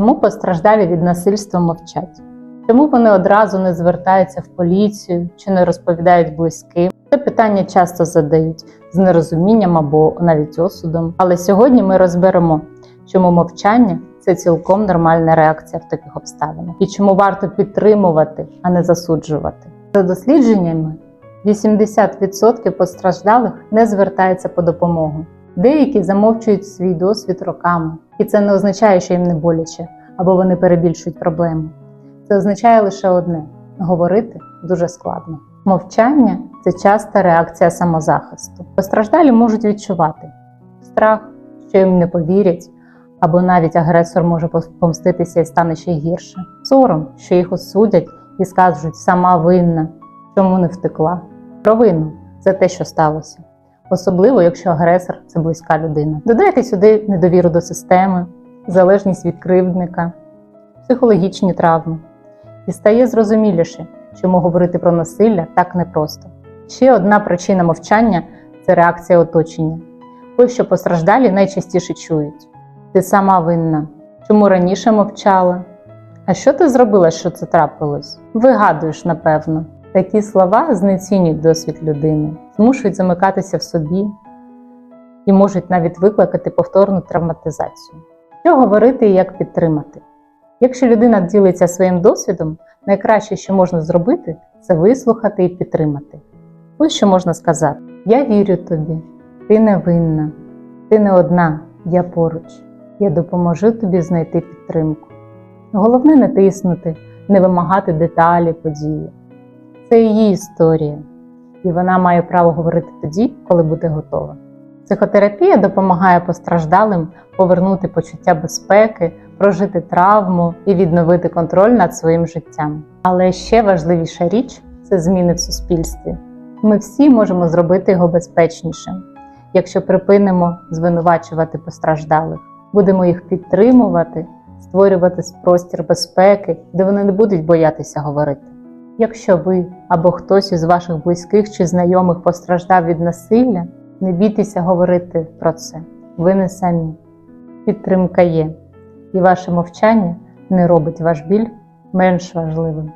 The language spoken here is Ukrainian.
Чому постраждалі від насильства мовчать? Чому вони одразу не звертаються в поліцію чи не розповідають близьким? Це питання часто задають з нерозумінням або навіть осудом. Але сьогодні ми розберемо, чому мовчання це цілком нормальна реакція в таких обставинах, і чому варто підтримувати, а не засуджувати. За дослідженнями, 80% постраждалих не звертаються по допомогу. Деякі замовчують свій досвід роками, і це не означає, що їм не боляче або вони перебільшують проблему. Це означає лише одне: говорити дуже складно. Мовчання це часта реакція самозахисту. Постраждалі можуть відчувати страх, що їм не повірять, або навіть агресор може помститися і стане ще гірше. Сором, що їх осудять і скажуть сама винна, чому не втекла. Провину за те, що сталося. Особливо, якщо агресор це близька людина. Додайте сюди недовіру до системи, залежність від кривдника, психологічні травми. І стає зрозуміліше, чому говорити про насилля так непросто. Ще одна причина мовчання це реакція оточення. Ось що постраждалі найчастіше чують: ти сама винна, чому раніше мовчала? А що ти зробила, що це трапилось? Вигадуєш, напевно. Такі слова знецінюють досвід людини, змушують замикатися в собі і можуть навіть викликати повторну травматизацію. Що говорити і як підтримати? Якщо людина ділиться своїм досвідом, найкраще, що можна зробити, це вислухати і підтримати. Ось що можна сказати: Я вірю тобі, ти не винна, ти не одна, я поруч. Я допоможу тобі знайти підтримку. Головне не тиснути, не вимагати деталі події. Це її історія, і вона має право говорити тоді, коли буде готова. Психотерапія допомагає постраждалим повернути почуття безпеки, прожити травму і відновити контроль над своїм життям. Але ще важливіша річ це зміни в суспільстві. Ми всі можемо зробити його безпечнішим, якщо припинимо звинувачувати постраждалих, будемо їх підтримувати, створювати простір безпеки, де вони не будуть боятися говорити. Якщо ви або хтось із ваших близьких чи знайомих постраждав від насилля, не бійтеся говорити про це. Ви не самі. Підтримка є, і ваше мовчання не робить ваш біль менш важливим.